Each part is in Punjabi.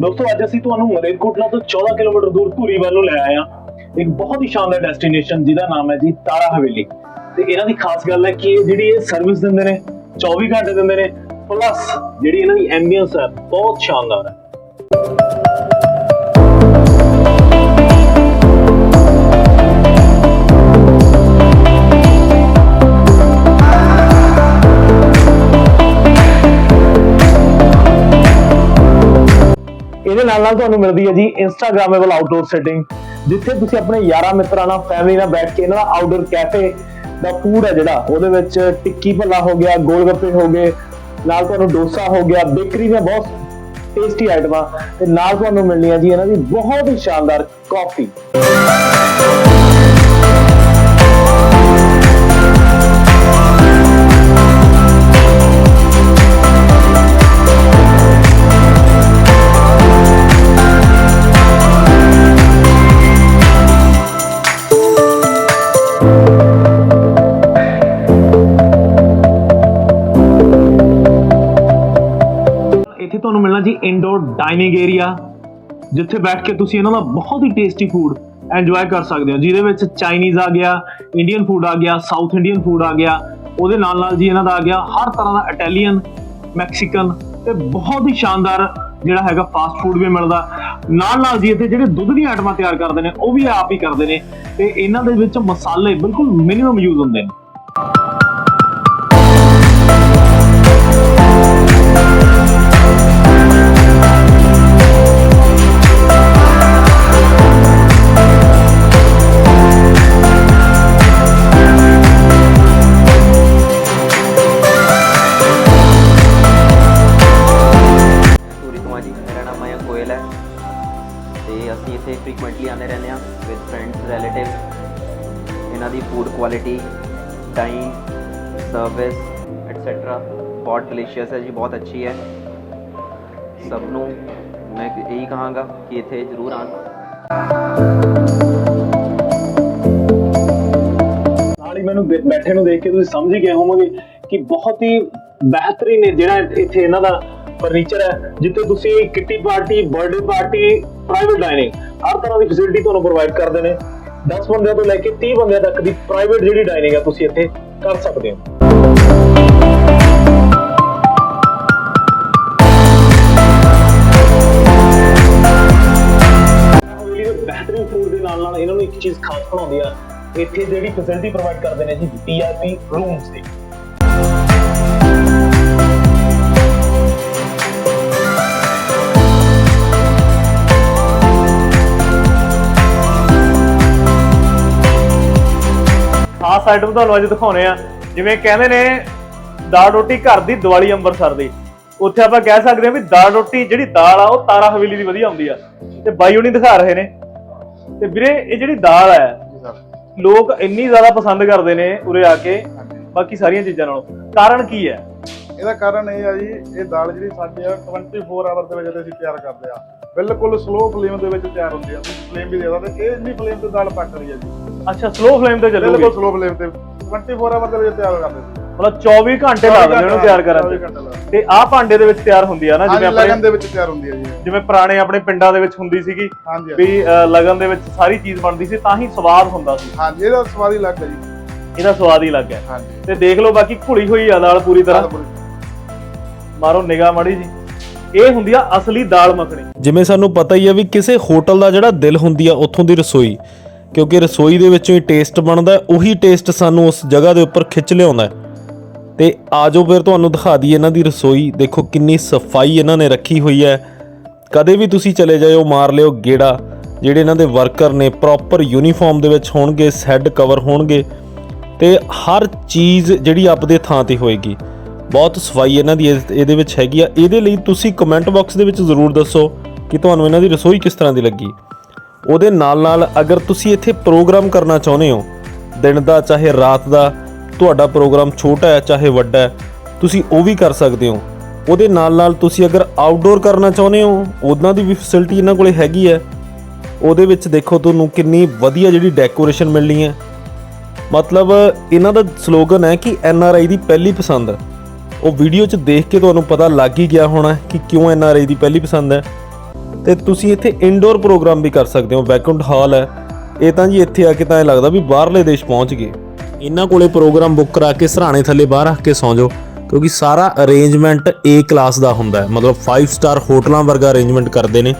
ਦੋਸਤੋ, ਅੱਜ ਅਸੀਂ ਤੁਹਾਨੂੰ ਮਲੇਰਕੋਟਲਾ ਤੋਂ 14 ਕਿਲੋਮੀਟਰ ਦੂਰ ਧੂਰੀ ਵੱਲੋਂ ਲੈ ਆਏ ਹਾਂ। ਇੱਕ ਬਹੁਤ ਹੀ ਸ਼ਾਨਦਾਰ ਡੈਸਟੀਨੇਸ਼ਨ ਜਿਹਦਾ ਨਾਮ ਹੈ ਜੀ ਤਾਰਾ ਹਵੇਲੀ। ਤੇ ਇਹਨਾਂ ਦੀ ਖਾਸ ਗੱਲ ਹੈ ਕਿ ਇਹ ਜਿਹੜੀ ਇਹ ਸਰਵਿਸ ਦਿੰਦੇ ਨੇ 24 ਘੰਟੇ ਦਿੰਦੇ ਨੇ ਪਲੱਸ ਜਿਹੜੀ ਇਹਨਾਂ ਦੀ ਐਂਬੀਐਂਸ ਹੈ, ਬਹੁਤ ਸ਼ਾਨਦਾਰ ਹੈ। ਨਾਲ ਨਾਲ ਤੁਹਾਨੂੰ ਮਿਲਦੀ ਹੈ ਜੀ ਇੰਸਟਾਗ੍ਰਾਮੇਬਲ ਆਊਟਡੋਰ ਸੈਟਿੰਗ ਜਿੱਥੇ ਤੁਸੀਂ ਆਪਣੇ ਯਾਰਾਂ ਮਿੱਤਰਾਂ ਨਾਲ ਫੈਮਿਲੀ ਨਾਲ ਬੈਠ ਕੇ ਇਹਨਾਂ ਦਾ ਆਊਟਡੋਰ ਕੈਫੇ ਦਾ ਫੂਡ ਹੈ ਜਿਹੜਾ, ਉਹਦੇ ਵਿੱਚ ਟਿੱਕੀ ਭੱਲਾ ਹੋ ਗਿਆ ਗੋਲ ਗੱਪੇ ਹੋ ਗਏ, ਨਾਲ ਤੁਹਾਨੂੰ ਡੋਸਾ ਹੋ ਗਿਆ ਬੇਕਰੀ ਦੀਆਂ ਬਹੁਤ ਟੇਸਟੀ ਆਈਟਮਾਂ ਤੇ ਨਾਲ ਤੁਹਾਨੂੰ ਮਿਲਣੀਆਂ ਜੀ ਇਹਨਾਂ ਦੀ ਬਹੁਤ ਹੀ ਸ਼ਾਨਦਾਰ ਕਾਫੀ ਤੁਹਾਨੂੰ ਮਿਲਣਾ ਜੀ ਇਨਡੋਰ ਡਾਈਨਿੰਗ ਏਰੀਆ ਜਿੱਥੇ ਬੈਠ ਕੇ ਤੁਸੀਂ ਇਹਨਾਂ ਦਾ ਬਹੁਤ ਹੀ ਟੇਸਟੀ ਫੂਡ ਐਂਜੋਏ ਕਰ ਸਕਦੇ ਹੋ। ਜਿਹਦੇ ਵਿੱਚ ਚਾਈਨੀਜ਼ ਆ ਗਿਆ ਇੰਡੀਅਨ ਫੂਡ ਆ ਗਿਆ ਸਾਊਥ ਇੰਡੀਅਨ ਫੂਡ ਆ ਗਿਆ, ਉਹਦੇ ਨਾਲ ਨਾਲ ਜੀ ਇਹਨਾਂ ਦਾ ਆ ਗਿਆ ਹਰ ਤਰ੍ਹਾਂ ਦਾ ਇਟਾਲੀਅਨ ਮੈਕਸੀਕਨ ਤੇ ਬਹੁਤ ਹੀ ਸ਼ਾਨਦਾਰ ਜਿਹੜਾ ਹੈਗਾ ਫਾਸਟ ਫੂਡ ਵੀ ਮਿਲਦਾ। ਨਾਲ ਨਾਲ ਜੀ ਇੱਥੇ ਜਿਹੜੇ ਦੁੱਧ ਦੀਆਂ ਆਈਟਮਾਂ ਤਿਆਰ ਕਰਦੇ ਨੇ, ਉਹ ਵੀ ਆਪ ਹੀ ਕਰਦੇ ਨੇ ਤੇ ਇਹਨਾਂ ਦੇ ਵਿੱਚ ਮਸਾਲੇ ਬਿਲਕੁਲ ਮਿਨੀਮਮ ਯੂਜ਼ ਹੁੰਦੇ ਨੇ। ਫਰੈਂਡਸ ਰਿਲੇਟਿਵ ਇਹਨਾਂ ਦੀ food quality time service etcetera ਬਹੁਤ ਡਿਲੀਸ਼ੀਅਸ ਹੈ ਜੀ, ਬਹੁਤ ਅੱਛੀ ਹੈ। ਸਭ ਨੂੰ ਮੈਂ ਇਹੀ ਕਹਾਂਗਾ ਕਿ ਇੱਥੇ ਜ਼ਰੂਰ ਆਉਣ। ਨਾਲ ਹੀ ਮੈਨੂੰ ਬੈਠੇ ਨੂੰ ਦੇਖ ਕੇ ਤੁਸੀਂ ਸਮਝ ਹੀ ਗਏ ਹੋਵੋਗੇ ਕਿ ਬਹੁਤ ਹੀ ਬਿਹਤਰੀਨ ਹੈ ਜਿਹੜਾ ਇੱਥੇ ਇਹਨਾਂ ਦਾ ਫਰਨੀਚਰ ਹੈ, ਜਿੱਥੇ ਤੁਸੀਂ kitty party birthday party private dining ਹਰ ਤਰ੍ਹਾਂ ਦੀ ਫੈਸਿਲਿਟੀ ਤੁਹਾਨੂੰ ਪ੍ਰੋਵਾਈਡ ਕਰਦੇ ਨੇ। 10 ਬੰਦਿਆਂ ਤੋਂ ਲੈ ਕੇ 30 ਬੰਦਿਆਂ ਤੱਕ ਦੀ ਪ੍ਰਾਈਵੇਟ ਜਿਹੜੀ ਡਾਈਨਿੰਗ ਹੈ, ਤੁਸੀਂ ਇੱਥੇ ਕਰ ਸਕਦੇ ਹੋ। ਹਵੇਲੀ ਦੇ ਬਿਹਤਰੀਨ ਫੂਡ ਦੇ ਨਾਲ ਨਾਲ ਇਹਨਾਂ ਨੂੰ ਇੱਕ ਚੀਜ਼ ਖਾਸ ਬਣਾਉਂਦੀ ਆ, ਇੱਥੇ ਜਿਹੜੀ ਫੈਸਿਲਿਟੀ ਪ੍ਰੋਵਾਈਡ ਕਰਦੇ ਨੇ ਜੀ ਵੀਆਈਪੀ ਰੂਮਸ ਦੀ। ਖਾਸ ਆਈਟਮ ਤੁਹਾਨੂੰ ਅੱਜ ਦਿਖਾਉਣੇ ਆ। ਜਿਵੇਂ ਕਹਿੰਦੇ ਨੇ ਦਾਲ ਰੋਟੀ ਘਰ ਦੀ ਦੀਵਾਲੀ ਅੰਮ੍ਰਿਤਸਰ ਦੀ। ਉੱਥੇ ਆਪਾਂ ਕਹਿ ਸਕਦੇ ਹਾਂ ਵੀ ਦਾਲ ਰੋਟੀ ਜਿਹੜੀ ਦਾਲ ਆ ਉਹ ਤਾਰਾ ਹਵੇਲੀ ਦੀ ਵਧੀਆ ਹੁੰਦੀ ਆ। ਤੇ ਬਾਈ ਹੁਣੀ ਦਿਖਾ ਰਹੇ ਨੇ। ਤੇ ਵੀਰੇ ਇਹ ਜਿਹੜੀ ਦਾਲ ਹੈ ਲੋਕ ਇੰਨੀ ਜ਼ਿਆਦਾ ਪਸੰਦ ਕਰਦੇ ਨੇ ਉਰੇ ਆ ਕੇ ਬਾਕੀ ਸਾਰੀਆਂ ਚੀਜ਼ਾਂ ਨਾਲੋਂ। ਕਾਰਨ ਕੀ ਹੈ ਇਹਦਾ ਕਾਰਨ ਇਹ ਆ ਜੀ ਇਹ ਦਾਲ ਜਿਹੜੀ ਸਾਡੀ ਆ 24 ਆਵਰ ਦੇ ਵਿੱਚ ਅਸੀਂ ਤਿਆਰ ਕਰਦੇ ਆ। ਬਿਲਕੁਲ ਸਲੋ ਫਲੇਮ ਦੇ ਵਿੱਚ ਤਿਆਰ ਹੁੰਦੀ ਆ। ਫਲੇਮ ਵੀ ਜ਼ਿਆਦਾ ਤੇ ਇਹ ਇੰਨੀ ਫਲੇਮ ਤੇ ਦਾਲ ਪੱਕ ਰਹੀ ਆ ਜੀ। ਅੱਛਾ ਸਲੋ ਫਲੇਮ ਤੇ ਚੱਲੂਗੀ? ਬਿਲਕੁਲ ਸਲੋ ਫਲੇਮ ਤੇ। 24 ਆਵਰ ਦੇ ਵਿੱਚ ਤਿਆਰ ਕਰਦੇ ਸੀ ਮਤਲਬ 24 ਘੰਟੇ ਲਾ ਦਿੰਦੇ ਉਹਨੂੰ ਤਿਆਰ ਕਰਨ 24 ਤੇ ਘੰਟੇ ਲਾ ਤੇ ਆਹ ਭਾਂਡੇ ਦੇ ਵਿੱਚ ਤਿਆਰ ਹੁੰਦੀ ਆ ਨਾ ਹਾਂਜੀ ਜਿਵੇਂ ਲਗਨ ਆਪਣੇ ਦੇ ਵਿੱਚ ਤਿਆਰ ਹੁੰਦੀ ਆ ਜੀ। ਜਿਵੇਂ ਪੁਰਾਣੇ ਆਪਣੇ ਪਿੰਡਾਂ ਦੇ ਵਿੱਚ ਹੁੰਦੀ ਸੀਗੀ ਹਾਂਜੀ ਵੀ ਅ, ਲਗਨ ਦੇ ਵਿੱਚ ਸਾਰੀ ਚੀਜ਼ ਬਣਦੀ ਸੀ ਤਾਂ ਹੀ ਸਵਾਦ ਹੁੰਦਾ ਸੀ। ਹਾਂਜੀ ਇਹਦਾ ਸਵਾਦ ਹੀ ਲੱਗ ਜੀ। ਇਹਦਾ ਸਵਾਦ ਹੀ ਲੱਗ ਗਿਆ ਹਾਂਜੀ। ਤੇ ਦੇਖ ਲਓ ਬਾਕੀ ਘੁਲੀ ਹੋਈ ਆ ਦਾਲ ਪੂਰੀ ਤਰ੍ਹਾਂ। ਮਾਰੋ ਨਿਗਾਹ ਮਾੜੀ ਜੀ। ਇਹ ਹੁੰਦੀ ਆ ਅਸਲੀ ਦਾਲ ਮੱਖਣੀ। ਜਿਵੇਂ ਸਾਨੂੰ ਪਤਾ ਹੀ ਹੈ ਵੀ ਕਿਸੇ ਹੋਟਲ ਦਾ ਜਿਹੜਾ ਦਿਲ ਹੁੰਦੀ ਆ ਉੱਥੋਂ ਦੀ ਰਸੋਈ। ਕਿਉਂਕਿ ਰਸੋਈ ਦੇ ਵਿੱਚੋਂ ਹੀ ਟੇਸਟ ਬਣਦਾ ਉਹੀ ਟੇਸਟ ਸਾਨੂੰ ਉਸ ਜਗ੍ਹਾ ਦੇ ਉੱਪਰ ਖਿੱਚ ਲਿਆਉਂਦਾ ਹੈ। ਤੇ ਆਜੋ ਫਿਰ ਤੁਹਾਨੂੰ ਦਿਖਾ ਦਈਏ ਇਹਨਾਂ ਦੀ ਰਸੋਈ। ਦੇਖੋ ਕਿੰਨੀ ਸਫ਼ਾਈ ਇਹਨਾਂ ਨੇ ਰੱਖੀ ਹੋਈ ਹੈ। ਕਦੇ ਵੀ ਤੁਸੀਂ ਚਲੇ ਜਾਇਓ, ਮਾਰ ਲਿਓ ਗੇੜਾ, ਜਿਹੜੇ ਇਹਨਾਂ ਦੇ ਵਰਕਰ ਨੇ ਪ੍ਰੋਪਰ ਯੂਨੀਫਾਰਮ ਦੇ ਵਿੱਚ ਹੋਣਗੇ ਸੈੱਡ ਕਵਰ ਹੋਣਗੇ, ਤੇ ਹਰ ਚੀਜ਼ ਜਿਹੜੀ ਆਪਦੇ ਥਾਂ ਤੇ ਹੋਏਗੀ। ਬਹੁਤ ਸਫ਼ਾਈ ਇਹਨਾਂ ਦੀ ਇਸ- ਇਹਦੇ ਵਿੱਚ ਹੈਗੀ ਆ। ਇਹਦੇ ਲਈ ਤੁਸੀਂ ਕਮੈਂਟ ਬਾਕਸ ਦੇ ਵਿੱਚ ਜ਼ਰੂਰ ਦੱਸੋ ਕਿ ਤੁਹਾਨੂੰ ਇਹਨਾਂ ਦੀ ਰਸੋਈ ਕਿਸ ਤਰ੍ਹਾਂ ਦੀ ਲੱਗੀ। ਉਹਦੇ ਨਾਲ ਨਾਲ ਅਗਰ ਤੁਸੀਂ ਇੱਥੇ ਪ੍ਰੋਗਰਾਮ ਕਰਨਾ ਚਾਹੁੰਦੇ ਹੋ, ਦਿਨ ਦਾ ਚਾਹੇ ਰਾਤ ਦਾ, ਤੁਹਾਡਾ ਪ੍ਰੋਗਰਾਮ ਛੋਟਾ ਹੈ ਚਾਹੇ ਵੱਡਾ ਹੈ, ਤੁਸੀਂ ਉਹ ਵੀ ਕਰ ਸਕਦੇ ਹੋ। ਉਹਦੇ ਨਾਲ ਨਾਲ ਤੁਸੀਂ ਅਗਰ ਆਊਟਡੋਰ ਕਰਨਾ ਚਾਹੁੰਦੇ ਹੋ ਉਹਨਾਂ ਦੀ ਵੀ ਫੈਸਿਲਿਟੀ ਇਹਨਾਂ ਕੋਲੇ ਹੈਗੀ ਹੈ। ਉਹਦੇ ਵਿੱਚ ਦੇਖੋ ਤੁਹਾਨੂੰ ਕਿੰਨੀ ਵਧੀਆ ਜਿਹੜੀ ਡੈਕੋਰੇਸ਼ਨ ਮਿਲਣੀ ਹੈ। ਮਤਲਬ ਇਹਨਾਂ ਦਾ ਸਲੋਗਨ ਹੈ ਕਿ ਐਨ ਆਰ ਆਈ ਦੀ ਪਹਿਲੀ ਪਸੰਦ। ਉਹ ਵੀਡੀਓ 'ਚ ਦੇਖ ਕੇ ਤੁਹਾਨੂੰ ਪਤਾ ਲੱਗ ਹੀ ਗਿਆ ਹੋਣਾ ਕਿ ਕਿਉਂ ਐਨ ਆਰ ਆਈ ਦੀ ਪਹਿਲੀ ਪਸੰਦ ਹੈ। ਤੇ ਤੁਸੀਂ ਇੱਥੇ ਇਨਡੋਰ ਪ੍ਰੋਗਰਾਮ ਵੀ ਕਰ ਸਕਦੇ ਹੋ ਬੈਕਆਊਟ ਹਾਲ ਹੈ। ਇਹ ਤਾਂ ਜੀ ਇੱਥੇ ਆ ਕੇ ਤਾਂ ਇਹ ਲੱਗਦਾ ਵੀ ਬਾਹਰਲੇ ਦੇਸ਼ ਪਹੁੰਚ ਗਏ। ਇਹਨਾਂ ਕੋਲੇ ਪ੍ਰੋਗਰਾਮ ਬੁੱਕ ਕਰਾ ਕੇ ਸਰਾਣੇ ਥੱਲੇ ਬਾਹਰ ਰੱਖ ਕੇ ਸੌਂ ਜਾਓ, ਕਿਉਂਕਿ ਸਾਰਾ ਅਰੇਂਜਮੈਂਟ A ਕਲਾਸ ਦਾ ਹੁੰਦਾ ਹੈ। ਮਤਲਬ 5 ਸਟਾਰ ਹੋਟਲਾਂ ਵਰਗਾ ਅਰੇਂਜਮੈਂਟ ਕਰਦੇ ਨੇ।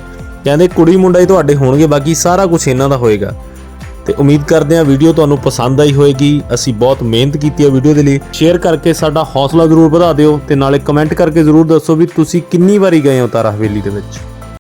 ਕਹਿੰਦੇ ਕੁੜੀ ਮੁੰਡਾ ਹੀ ਤੁਹਾਡੇ ਹੋਣਗੇ, ਬਾਕੀ ਸਾਰਾ ਕੁਝ ਇਹਨਾਂ ਦਾ ਹੋਏਗਾ। ਤੇ ਉਮੀਦ ਕਰਦੇ ਹਾਂ ਵੀਡੀਓ ਤੁਹਾਨੂੰ ਪਸੰਦ ਆਈ ਹੋਵੇਗੀ ਅਸੀਂ ਬਹੁਤ ਮਿਹਨਤ ਕੀਤੀ ਹੈ ਵੀਡੀਓ ਦੇ ਲਈ। ਸ਼ੇਅਰ ਕਰਕੇ ਸਾਡਾ ਹੌਸਲਾ ਜ਼ਰੂਰ ਵਧਾ ਦਿਓ ਤੇ ਨਾਲੇ ਕਮੈਂਟ ਕਰਕੇ ਜ਼ਰੂਰ ਦੱਸੋ ਵੀ ਤੁਸੀਂ ਕਿੰਨੀ ਵਾਰੀ ਗਏ ਹੋ ਤਾਰਾ ਹਵੇਲੀ ਦੇ ਵਿੱਚ।